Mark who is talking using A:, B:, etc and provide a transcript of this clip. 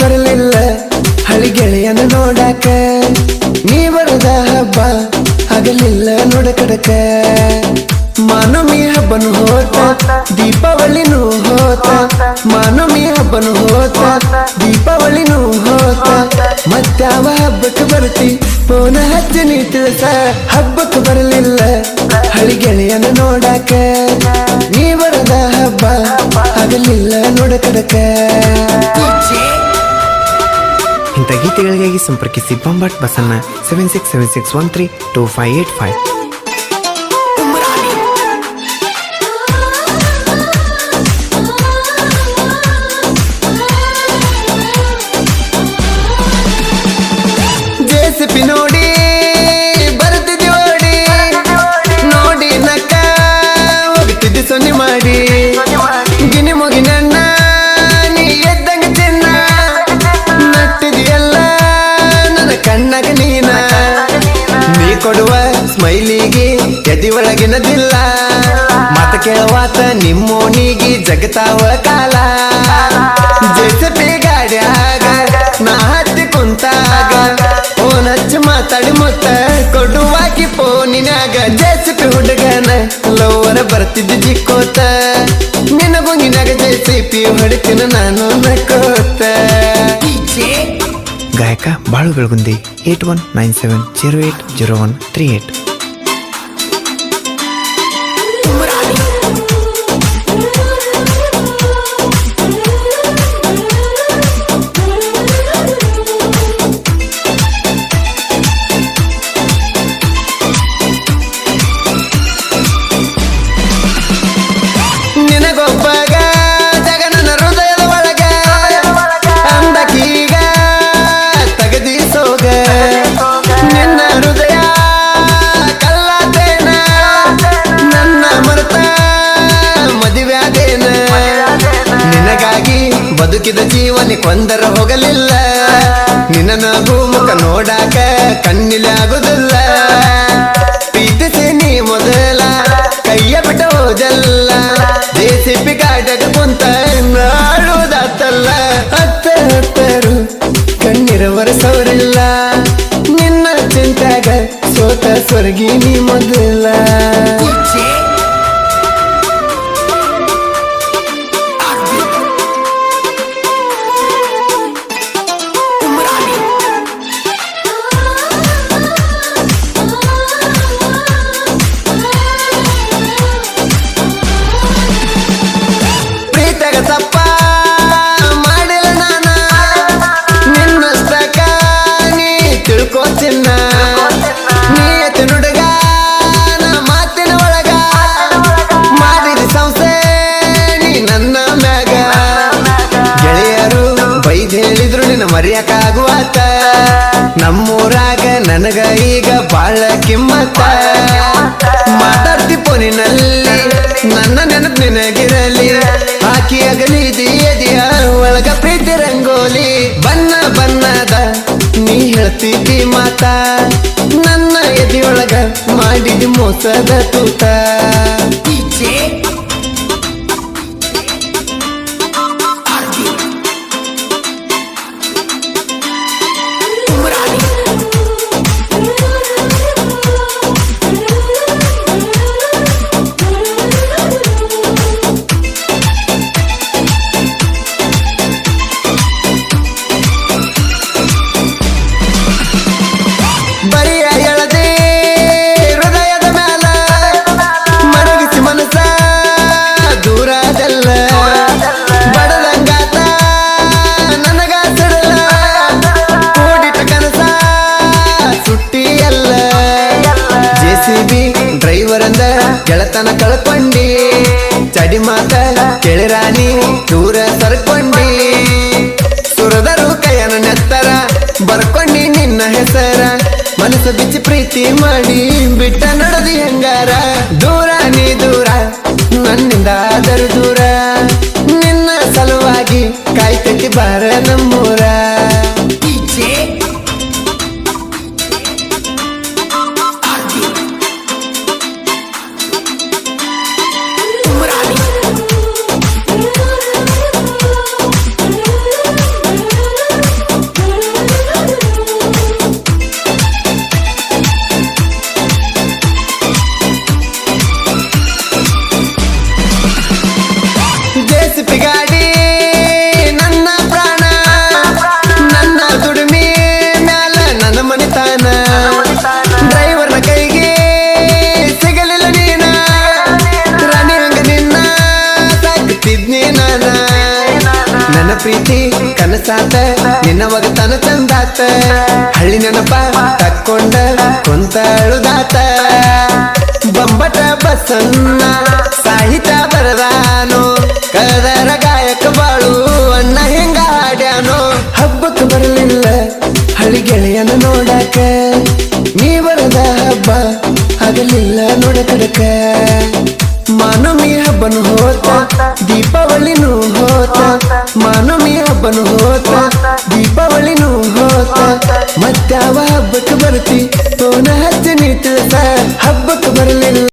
A: ಬರಲಿಲ್ಲ. ಹಳಿ ಗೆಳೆಯನ ನೋಡಾಕ. ನೀ ಬರದ ಹಬ್ಬ ಆಗಲಿಲ್ಲ ನೋಡಕಡಕ ಮಾನಮಿ ಹಬ್ಬನು ಹೋತ, ದೀಪಾವಳಿನೂ ಹೋತ ಮಾನಮಿ ಹಬ್ಬನು ಹೋತ, ದೀಪಾವಳಿನೂ ಹೋತ. ಮತ್ತಾವ ಹಬ್ಬಕ್ಕೆ ಬರ್ತಿ? ಪೋನ ಹಚ್ಚಿ ನೀ ತಿಳಿಸ, ಹಬ್ಬಕ್ಕೆ ಬರಲಿಲ್ಲ. ಹಳಿ ಗೆಳೆಯನ ನೋಡಾಕ. ನೀ ಬರದ ಹಬ್ಬ ಆಗಲಿಲ್ಲ ನೋಡ
B: ಗೀತೆಗಳಿಗಾಗಿ ಸಂಪರ್ಕಿಸಿ ಬೊಂಬಾಟ್ Basanna seven six seven six one three two five eight five
A: ಕೊಡುವ ಸ್ಮೈಲಿಗೆ ಎದಿ ಒಳಗಿನದಿಲ್ಲ ಮಾತ ಕೇಳುವಾತ ನಿಮ್ಮೋನಿಗೆ ಜಗತಾವ ಕಾಲ. ಜೆಸಿಪಿ ಗಾಡ್ಯಾಗ ನಾ ಹತ್ತಿ ಕುಂತಾಗ. ಫೋನ್ ಹಚ್ಚಿ ಮಾತಾಡಿ ಮುತ್ತ ಕೊಡುವಾಕಿ ಫೋನಿನಾಗ. ಜೆಸಿಪಿ ಹುಡುಗನ ಲವರ ಬರ್ತಿದ್ದು ಜಿಕ್ಕೋತ. ನಿನ್ನ ಗುಂಗಿನಾಗ ಜೆಸಿಪಿ ಹೊಡಿತಿನ ನಾನು ನಕ್ಕೋತ.
B: ಗಾಯಕ Balu Belagundi eight one nine seven zero eight zero one three eight
A: ಕೊಂದರ ಹೋಗಲಿಲ್ಲ. ನಿನ್ನ ನಗು ಮುಖ ನೋಡಾಕ ಕಣ್ಣಿಲಾಗುದಿಲ್ಲ ಪ್ರೀತಿಸಿ ನೀ ಮೊದಲ, ಕೈಯ ಬಿಟ್ಟ ಹೋದಲ್ಲ. ಜೆಸಿಪಿ ಕಾಟಕ ನಿನ್ನ ಮರ್ಯಾಕಾಗುವತ್ತ ನಮ್ಮೂರಾಗ ನನಗ ಈಗ ಬಾಳ ಕಿಮ್ಮತ್ತ. ಮಾತಾಡ್ತಿ ಫೋನಿನಲ್ಲಿ ನನ್ನ ನೆನಪು ನಿನಗಿರಲಿ. ಹಾಕಿ ಅಗಲಿ ದಿಯದಿಯ ಒಳಗ ಪ್ರೀತಿ ರಂಗೋಲಿ. ಬನ್ನ ಬಣ್ಣದ ನೀ ಹೇಳ್ತಿದ್ದಿ ಮಾತ. ನನ್ನ ಎದಿಯೊಳಗ ಮಾಡಿದಿ ಮೋಸದ ತೂತ. ಗೆಳತನ ಕಳ್ಕೊಂಡಿ. ಚಡಿ ಮಾತಲ ನೀವು? ದೂರ ಸರ್ಕೊಂಡಿ. ಸುರದರು ಕೈಯನ ನೆತ್ತರ, ಬರ್ಕೊಂಡಿ ನಿನ್ನ ಹೆಸರ. ಮನಸ್ಸು ಬಿಚ್ಚಿ ಪ್ರೀತಿ ಮಾಡಿ, ಬಿಟ್ಟ ನಡೆದು ಹೆಂಗಾರ? ದೂರ ನೀ ದೂರ, ನನ್ನಿಂದ ಆದರೂ ದೂರ. ನಿನ್ನ ಸಲುವಾಗಿ ಕಾಯ್ತಿ ಬಾರ ನಮ್ಮೂರ. ಕನಸಾತ ನಿನ್ನ ಒಗತನ ಚಂದಾತ ಹಳ್ಳಿ ನೆನಪ ತಕ್ಕೊಂಡ ಕೊಂತ ಅಳುದಾತ ಬೊಂಬಟ ಬಸನ್ನ ಸಾಹಿತ್ಯ ಬರದಾನು. ಕದರ ಗಾಯಕ ಬಾಳು, ಅಣ್ಣ ಹೆಂಗ ಹಾಡ್ಯಾನೋ. ಹಬ್ಬಕ್ಕೆ ಬರಲಿಲ್ಲ ಹಳ್ಳಿ ಗೆಳೆಯನ ನೋಡಕ. ನೀ ಬರದ ಹಬ್ಬ ಆಗಲಿಲ್ಲ ನೋಡಕಡಕ ಮಾನಮಿ ಹಬ್ಬನು ಹೋತ, ದೀಪಾವಳಿನೂ ಹೋತ, ಮಾನಮಿ ಹಬ್ಬನು ಹೋತ ದೀಪಾವಳಿನೂ ಹೋತ ಮತ್ತಾವ ಹಬ್ಬಕ್ಕೆ ಬರ್ತಿ. ತೋನ ಹಚ್ಚ ನೀ ಹಬ್ಬಕ್ಕೆ ಬರಲಿಲ್ಲ.